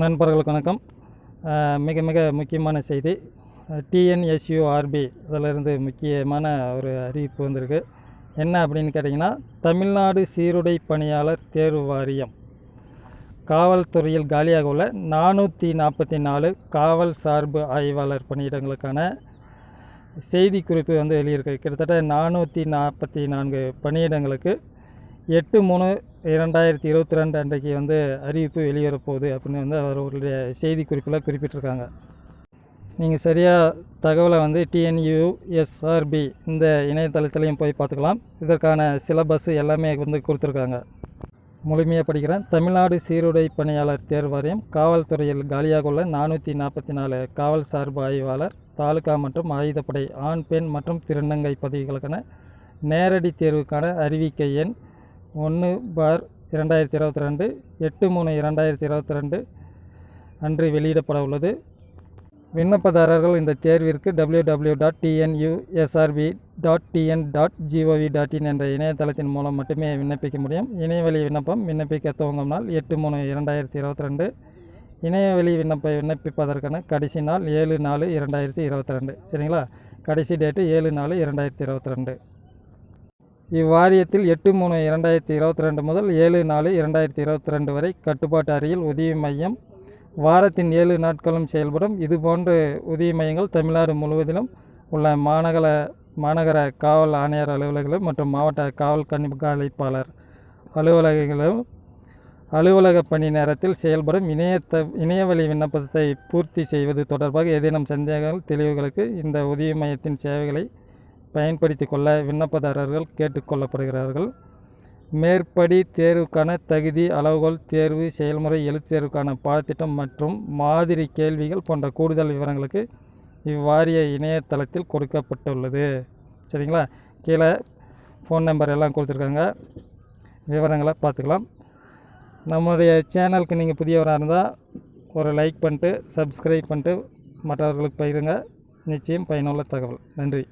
நண்பர்களுக்கு வணக்கம். மிக மிக முக்கியமான செய்தி. டிஎன்எஸ்யூஆர்பி இதிலிருந்து முக்கியமான ஒரு அறிவிப்பு வந்திருக்கு. என்ன அப்படின்னு கேட்டிங்கன்னா தமிழ்நாடு சீருடை பணியாளர் தேர்வு வாரியம். காவல்துறையில் காலியாக உள்ள நானூற்றி நாற்பத்தி நாலு காவல் சார்பு ஆய்வாளர் பணியிடங்களுக்கான செய்திக்குறிப்பு வந்து வெளியிருக்கு. கிட்டத்தட்ட நானூற்றி நாற்பத்தி நான்கு பணியிடங்களுக்கு எட்டு மூணு இரண்டாயிரத்தி இருபத்தி ரெண்டு அன்றைக்கு வந்து அறிவிப்பு வெளியேறப்போகுது அப்படின்னு வந்து அவர்களுடைய செய்தி குறிப்பில் குறிப்பிட்டிருக்காங்க. நீங்கள் சரியாக தகவலை வந்து டிஎன்யூஎஸ்ஆர்பி இந்த இணையதளத்திலையும் போய் பார்த்துக்கலாம். இதற்கான சிலபஸ் எல்லாமே வந்து கொடுத்துருக்காங்க. முழுமையாக படிக்கிறேன். தமிழ்நாடு சீருடை பணியாளர் தேர்வாரியம் காவல்துறையில் காலியாக உள்ள நானூற்றி நாற்பத்தி நாலு காவல் சார்பு ஆய்வாளர் தாலுகா மற்றும் ஆயுதப்படை ஆண் பெண் மற்றும் திருநங்கை பதவிகளுக்கான நேரடி தேர்வுக்கான அறிவிக்கை எண் ஒன்று பார் இரண்டாயிரத்தி இருபத்தி ரெண்டு எட்டு மூணு இரண்டாயிரத்தி இருபத்தி ரெண்டு. அன்று வெளியிடப்பட உள்ளது. விண்ணப்பதாரர்கள் இந்த தேர்விற்கு W W dot TNUSRB dot TN dot GOV dot in என்ற இணையதளத்தின் மூலம் மட்டுமே விண்ணப்பிக்க முடியும். இணையவழி விண்ணப்பம் விண்ணப்பிக்க துவங்கும் நாள் எட்டு மூணு இரண்டாயிரத்தி இருபத்தி ரெண்டு. இணையவழி விண்ணப்ப விண்ணப்பிப்பதற்கான கடைசி நாள் ஏழு நாலு இரண்டாயிரத்தி இருபத்தி ரெண்டு. சரிங்களா? கடைசி டேட்டு ஏழு நாலு இரண்டாயிரத்தி இருபத்தி ரெண்டு. இவ்வாரியத்தில் எட்டு மூணு இரண்டாயிரத்தி இருபத்தி ரெண்டு முதல் ஏழு நாலு இரண்டாயிரத்தி இருபத்தி ரெண்டு வரை கட்டுப்பாட்டு அறையில் உதவி மையம் வாரத்தின் ஏழு நாட்களும் செயல்படும். இதுபோன்ற உதவி மையங்கள் தமிழ்நாடு முழுவதிலும் உள்ள மாநகர மாநகர காவல் ஆணையர் அலுவலகங்களும் மற்றும் மாவட்ட காவல் கண்காணிப்பாளர் அலுவலகங்களும் அலுவலக பணி நேரத்தில் செயல்படும். இணையத்த இணையவழி விண்ணப்பத்தை பூர்த்தி செய்வது தொடர்பாக ஏதேனும் சந்தேகங்கள் தெளிவுகளுக்கு இந்த உதவி மையத்தின் சேவைகளை பயன்படுத்தி கொள்ள விண்ணப்பதாரர்கள் கேட்டுக்கொள்ளப்படுகிறார்கள் மேற்படி தேர்வுக்கான தகுதி அளவுகோல் தேர்வு செயல்முறை எழுத்தேர்வுக்கான பாடத்திட்டம் மற்றும் மாதிரி கேள்விகள் போன்ற கூடுதல் விவரங்களுக்கு இவ்வாரிய இணையதளத்தில் கொடுக்கப்பட்டுள்ளது. சரிங்களா? கீழே ஃபோன் நம்பர் எல்லாம் கொடுத்துருக்காங்க. விவரங்களை பார்த்துக்கலாம். நம்முடைய சேனலுக்கு நீங்கள் புதியவராக இருந்தால் ஒரு லைக் பண்ணிட்டு சப்ஸ்கிரைப் பண்ணிட்டு மற்றவர்களுக்கு பகிருங்க. நிச்சயம் பயனுள்ள தகவல். நன்றி.